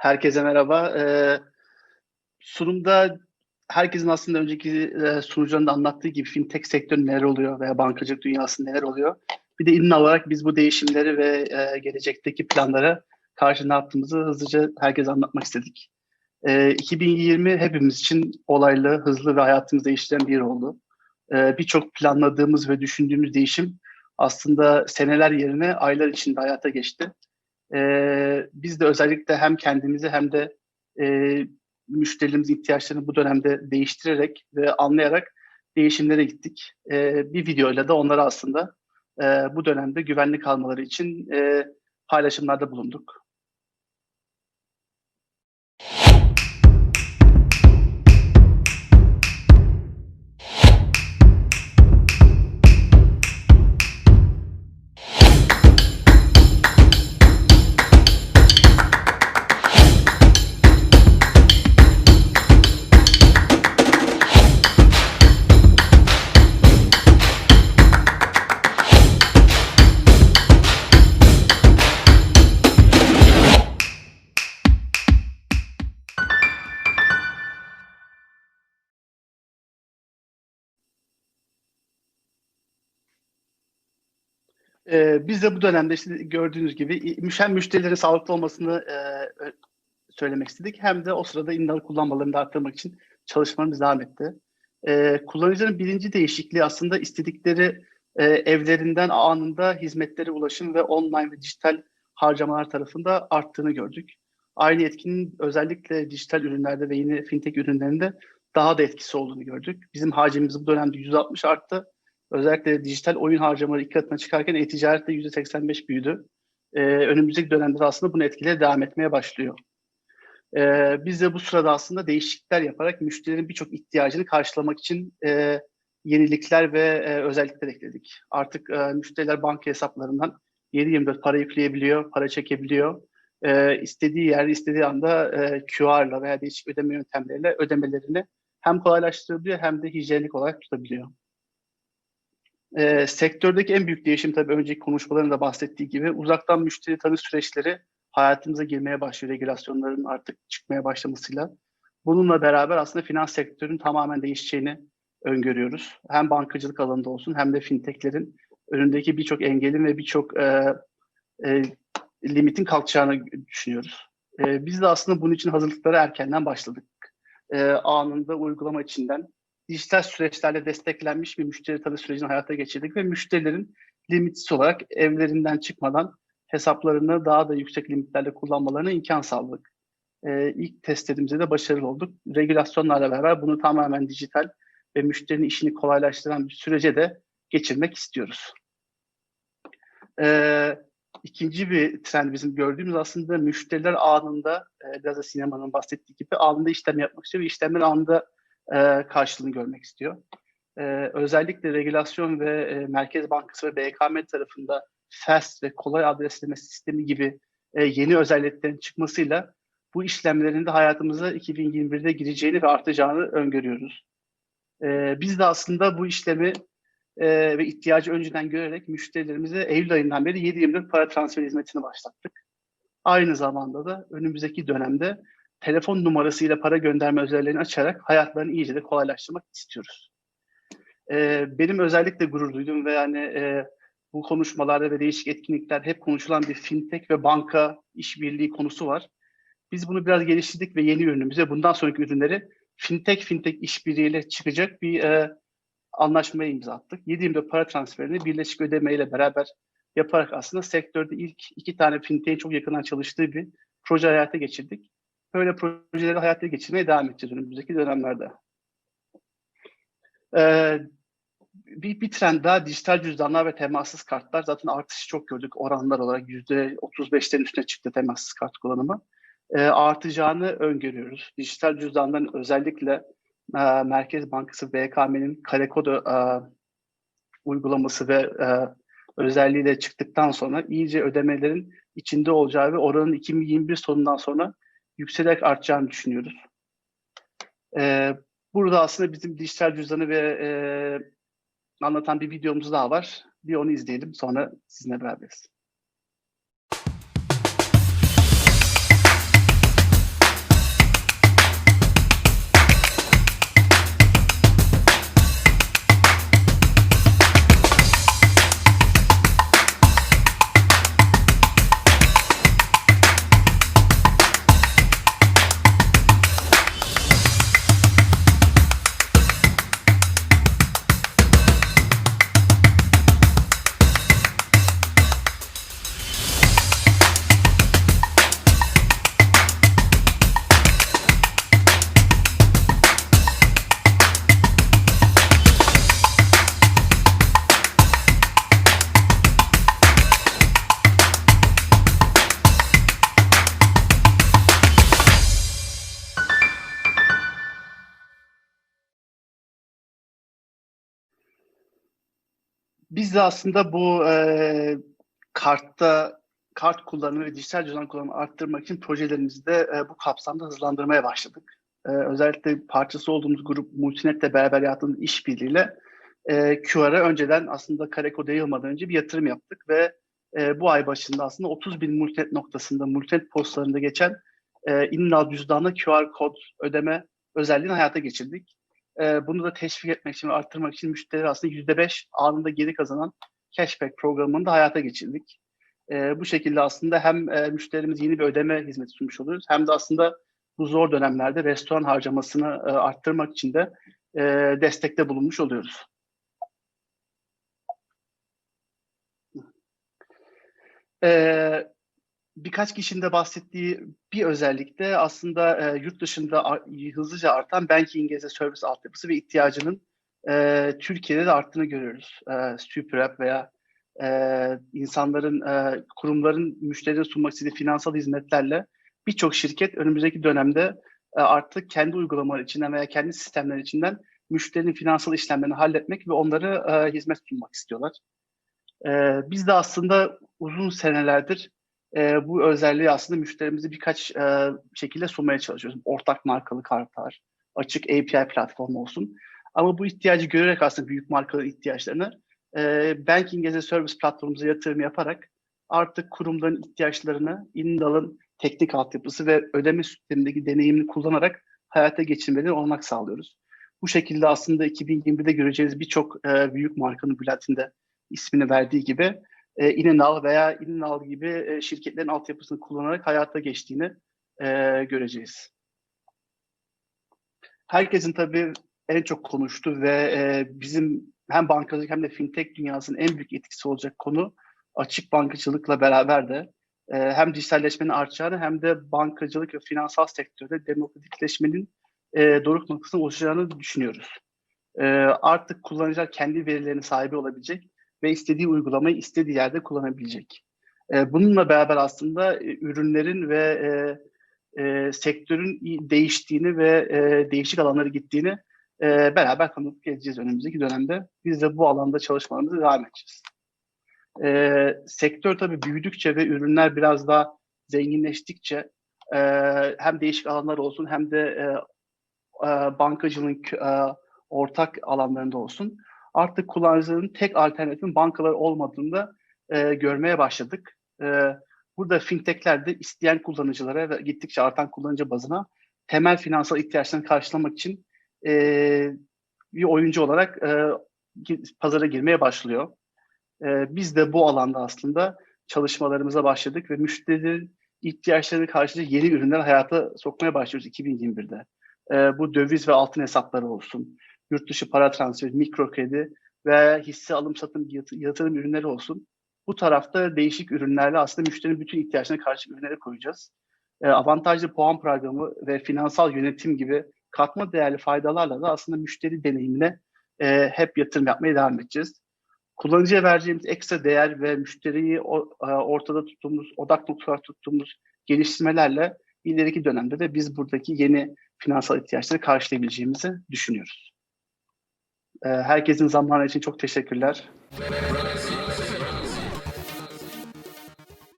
Herkese merhaba. Ee, sunumda herkesin aslında önceki e, sunucuların anlattığı gibi fintech sektörü neler oluyor veya bankacılık dünyası neler oluyor. Bir de İNNA olarak biz bu değişimleri ve e, gelecekteki planlara karşı ne yaptığımızı hızlıca herkese anlatmak istedik. E, 2020 hepimiz için olaylı, hızlı ve hayatımızı değiştiren bir yıl oldu. E, Birçok planladığımız ve düşündüğümüz değişim aslında seneler yerine aylar içinde hayata geçti. Ee, biz de özellikle hem kendimizi hem de e, müşterilerimizin ihtiyaçlarını bu dönemde değiştirerek ve anlayarak değişimlere gittik. Ee, bir videoyla da onlara aslında e, bu dönemde güvenli kalmaları için e, paylaşımlarda bulunduk. Ee, biz de bu dönemde işte gördüğünüz gibi hem müşterilerin sağlıklı olmasını e, söylemek istedik hem de o sırada İNNA'lı kullanmalarını da arttırmak için çalışmalarımız devam etti. Ee, kullanıcıların birinci değişikliği aslında istedikleri e, evlerinden anında hizmetlere ulaşım ve online ve dijital harcamalar tarafında arttığını gördük. Aynı etkinin özellikle dijital ürünlerde ve yeni fintech ürünlerinde daha da etkisi olduğunu gördük. Bizim hacimimiz bu dönemde 160 arttı. Özellikle dijital oyun harcamaları iki katına çıkarken e-ticaret de %85 büyüdü. Ee, önümüzdeki dönemde de aslında bunun etkileri devam etmeye başlıyor. Ee, biz de bu sırada aslında değişiklikler yaparak müşterilerin birçok ihtiyacını karşılamak için e, yenilikler ve e, özellikler ekledik. Artık e, müşteriler banka hesaplarından 7/24 para yükleyebiliyor, para çekebiliyor. E, istediği yerde, istediği anda e, QR'la veya değişik ödeme yöntemleriyle ödemelerini hem kolaylaştırabiliyor hem de hijyenik olarak tutabiliyor. E, sektördeki en büyük değişim tabii önceki konuşmalarında bahsettiği gibi uzaktan müşteri tanı süreçleri hayatımıza girmeye başlıyor regülasyonların artık çıkmaya başlamasıyla. Bununla beraber aslında finans sektörünün tamamen değişeceğini öngörüyoruz. Hem bankacılık alanında olsun hem de fintechlerin önündeki birçok engelin ve birçok e, e, limitin kalkacağını düşünüyoruz. E, biz de aslında bunun için hazırlıklara erkenden başladık. E, anında uygulama içinden dijital süreçlerle desteklenmiş bir müşteri tanı sürecini hayata geçirdik ve müşterilerin limitsiz olarak evlerinden çıkmadan hesaplarını daha da yüksek limitlerle kullanmalarına imkan sağladık. Ee, ilk testlerimizde de başarılı olduk. Regülasyonlarla beraber bunu tamamen dijital ve müşterinin işini kolaylaştıran bir sürece de geçirmek istiyoruz. Ee, ikinci bir trend bizim gördüğümüz aslında müşteriler anında, e, biraz da sinemanın bahsettiği gibi anında işlem yapmak istiyor ve işlemler anında e, karşılığını görmek istiyor. E, özellikle regülasyon ve e, Merkez Bankası ve BKM tarafında fast ve kolay adresleme sistemi gibi yeni özelliklerin çıkmasıyla bu işlemlerin de hayatımıza 2021'de gireceğini ve artacağını öngörüyoruz. Biz de aslında bu işlemi ve ihtiyacı önceden görerek müşterilerimize Eylül ayından beri 7/24 para transfer hizmetini başlattık. Aynı zamanda da önümüzdeki dönemde telefon numarasıyla para gönderme özelliğini açarak hayatlarını iyice de kolaylaştırmak istiyoruz. Ee, benim özellikle gurur duydum ve yani e, bu konuşmalarda ve değişik etkinlikler hep konuşulan bir fintech ve banka işbirliği konusu var. Biz bunu biraz geliştirdik ve yeni ürünümüze bundan sonraki ürünleri fintech fintech işbirliğiyle çıkacak bir e, anlaşmaya imza attık. 7/24 para transferini birleşik ödemeyle beraber yaparak aslında sektörde ilk iki tane fintech'in çok yakından çalıştığı bir proje hayata geçirdik böyle projeleri hayata geçirmeye devam edeceğiz önümüzdeki dönemlerde. Ee, bir, bir trend daha dijital cüzdanlar ve temassız kartlar. Zaten artışı çok gördük oranlar olarak yüzde 35'lerin üstüne çıktı temassız kart kullanımı. Ee, artacağını öngörüyoruz. Dijital cüzdanların özellikle e, Merkez Bankası BKM'nin kare kodu e, uygulaması ve e, özelliğiyle çıktıktan sonra iyice ödemelerin içinde olacağı ve oranın 2021 sonundan sonra yükselerek artacağını düşünüyoruz. Ee, burada aslında bizim dijital cüzdanı ve e, anlatan bir videomuz daha var. Bir onu izleyelim sonra sizinle beraberiz. Biz de aslında bu e, kartta kart kullanımı ve dijital cüzdan kullanımı arttırmak için projelerimizi de e, bu kapsamda hızlandırmaya başladık. E, özellikle parçası olduğumuz grup Multinet'le beraber yaptığımız işbirliğiyle e, QR'a önceden aslında Kareko'da yayılmadan önce bir yatırım yaptık ve e, bu ay başında aslında 30 bin multinet noktasında, multinet postlarında geçen e, İnnal cüzdanla QR kod ödeme özelliğini hayata geçirdik. E, bunu da teşvik etmek için ve arttırmak için müşteriler aslında %5 anında geri kazanan cashback programını da hayata geçirdik. E, bu şekilde aslında hem e, müşterimiz yeni bir ödeme hizmeti sunmuş oluyoruz hem de aslında bu zor dönemlerde restoran harcamasını e, arttırmak için de e, destekte bulunmuş oluyoruz. Ee, birkaç kişinin de bahsettiği bir özellik de aslında e, yurt dışında hızlıca artan banking as a service altyapısı ve ihtiyacının e, Türkiye'de de arttığını görüyoruz. E, Super App veya e, insanların, e, kurumların müşterilere sunmak istediği finansal hizmetlerle birçok şirket önümüzdeki dönemde e, artık kendi uygulamaları içinden veya kendi sistemleri içinden müşterinin finansal işlemlerini halletmek ve onları e, hizmet sunmak istiyorlar. E, biz de aslında uzun senelerdir e, bu özelliği aslında müşterimize birkaç e, şekilde sunmaya çalışıyoruz. Ortak markalı kartlar, açık API platformu olsun. Ama bu ihtiyacı görerek aslında büyük markaların ihtiyaçlarını e, Banking as a Service platformumuza yatırım yaparak artık kurumların ihtiyaçlarını Indal'ın teknik altyapısı ve ödeme sistemindeki deneyimini kullanarak hayata geçirmeleri olanak sağlıyoruz. Bu şekilde aslında 2021'de göreceğiniz birçok e, büyük markanın Bülent'inde ismini verdiği gibi e, İnenal veya İnenal gibi e, şirketlerin altyapısını kullanarak hayata geçtiğini e, göreceğiz. Herkesin tabii en çok konuştuğu ve e, bizim hem bankacılık hem de fintech dünyasının en büyük etkisi olacak konu açık bankacılıkla beraber de e, hem dijitalleşmenin artacağını hem de bankacılık ve finansal sektörde demokratikleşmenin e, doruk noktasına ulaşacağını düşünüyoruz. E, artık kullanıcılar kendi verilerinin sahibi olabilecek ve istediği uygulamayı istediği yerde kullanabilecek. E, bununla beraber aslında e, ürünlerin ve e, e, sektörün değiştiğini ve e, değişik alanlara gittiğini e, beraber tanıklık edeceğiz önümüzdeki dönemde. Biz de bu alanda çalışmalarımızı devam edeceğiz. E, sektör tabii büyüdükçe ve ürünler biraz daha zenginleştikçe e, hem değişik alanlar olsun hem de e, e, bankacılığın e, ortak alanlarında olsun artık kullanıcıların tek alternatifin bankalar olmadığını e, görmeye başladık. E, burada fintechler de isteyen kullanıcılara ve gittikçe artan kullanıcı bazına temel finansal ihtiyaçlarını karşılamak için e, bir oyuncu olarak e, pazara girmeye başlıyor. E, biz de bu alanda aslında çalışmalarımıza başladık ve müşterilerin ihtiyaçlarını karşılayacak yeni ürünler hayata sokmaya başlıyoruz 2021'de. E, bu döviz ve altın hesapları olsun, yurt dışı para transferi, mikro kredi ve hisse alım satım yatırım ürünleri olsun. Bu tarafta değişik ürünlerle aslında müşterinin bütün ihtiyaçlarına karşı ürünleri koyacağız. E, avantajlı puan programı ve finansal yönetim gibi katma değerli faydalarla da aslında müşteri deneyimine e, hep yatırım yapmaya devam edeceğiz. Kullanıcıya vereceğimiz ekstra değer ve müşteriyi e, ortada tuttuğumuz, odak noktalar tuttuğumuz geliştirmelerle ileriki dönemde de biz buradaki yeni finansal ihtiyaçları karşılayabileceğimizi düşünüyoruz. Herkesin zamanı için çok teşekkürler.